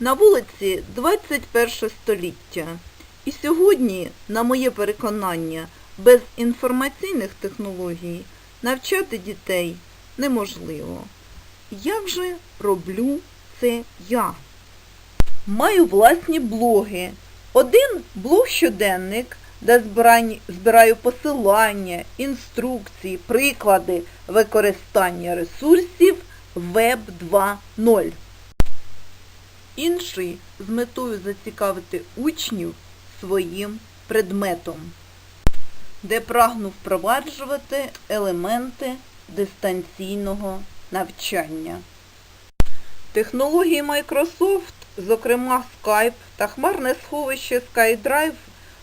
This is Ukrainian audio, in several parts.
На вулиці 21 століття. І сьогодні, на моє переконання, без інформаційних технологій навчати дітей неможливо. Як же роблю це я? Маю власні блоги. Один блог-щоденник, де збираю посилання, інструкції, приклади використання ресурсів Web 2.0. Інший з метою зацікавити учнів своїм предметом, де прагну впроваджувати елементи дистанційного навчання. Технології Microsoft, зокрема Skype та хмарне сховище SkyDrive,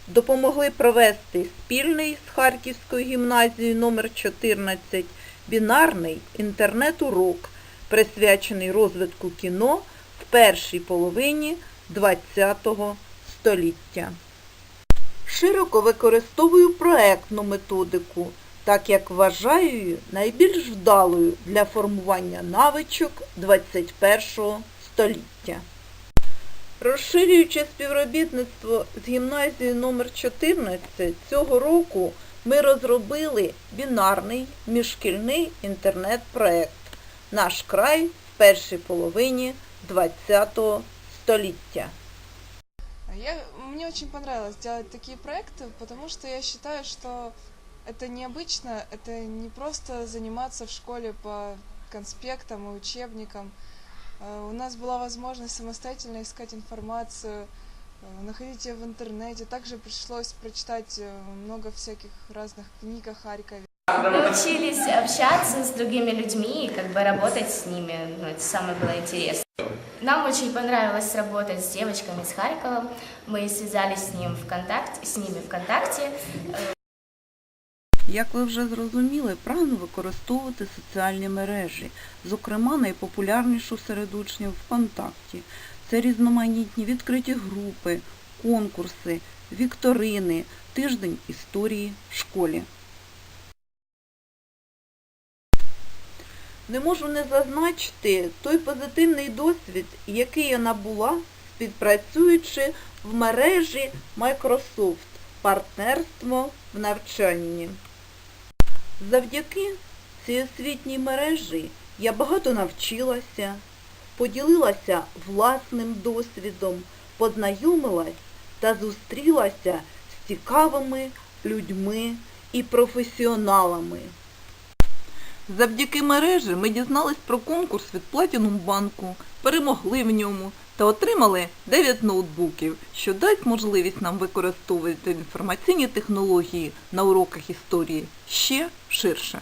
допомогли провести спільний з Харківською гімназією номер 14 бінарний інтернет-урок, присвячений розвитку кіно першій половині ХХ століття. Широко використовую проектну методику, так як вважаю її найбільш вдалою для формування навичок 21 століття. Розширюючи співробітництво з гімназією номер 14 цього року ми розробили бінарний міжшкільний інтернет-проект «Наш край першій половині ХХ століття». Я, мне очень понравилось делать такие проекты, потому что я считаю, что это необычно, это не просто заниматься в школе по конспектам и учебникам. Э, У нас была возможность самостоятельно искать информацию, э, находить ее в интернете. Также пришлось прочитать э, много всяких разных книг о Харькове. Мы учились общаться с другими людьми и как бы работать с ними. Ну, это самое было интересно. Нам очень понравилось работать с девочками из Харькова. Мы связались с, ним ВКонтакте, с ними ВКонтакте. Як ви вже зрозуміли, прагну використовувати соціальні мережі, зокрема найпопулярнішу серед учнів ВКонтакті. Це різноманітні відкриті групи, конкурси, вікторини, тиждень історії в школі. Не можу не зазначити той позитивний досвід, який я набула, співпрацюючи в мережі Microsoft партнерство в навчанні. Завдяки цій освітній мережі я багато навчилася, поділилася власним досвідом, познайомилась та зустрілася з цікавими людьми і професіоналами. Завдяки мережі ми дізнались про конкурс від Platinum банку, перемогли в ньому та отримали 9 ноутбуків, що дасть можливість нам використовувати інформаційні технології на уроках історії ще ширше.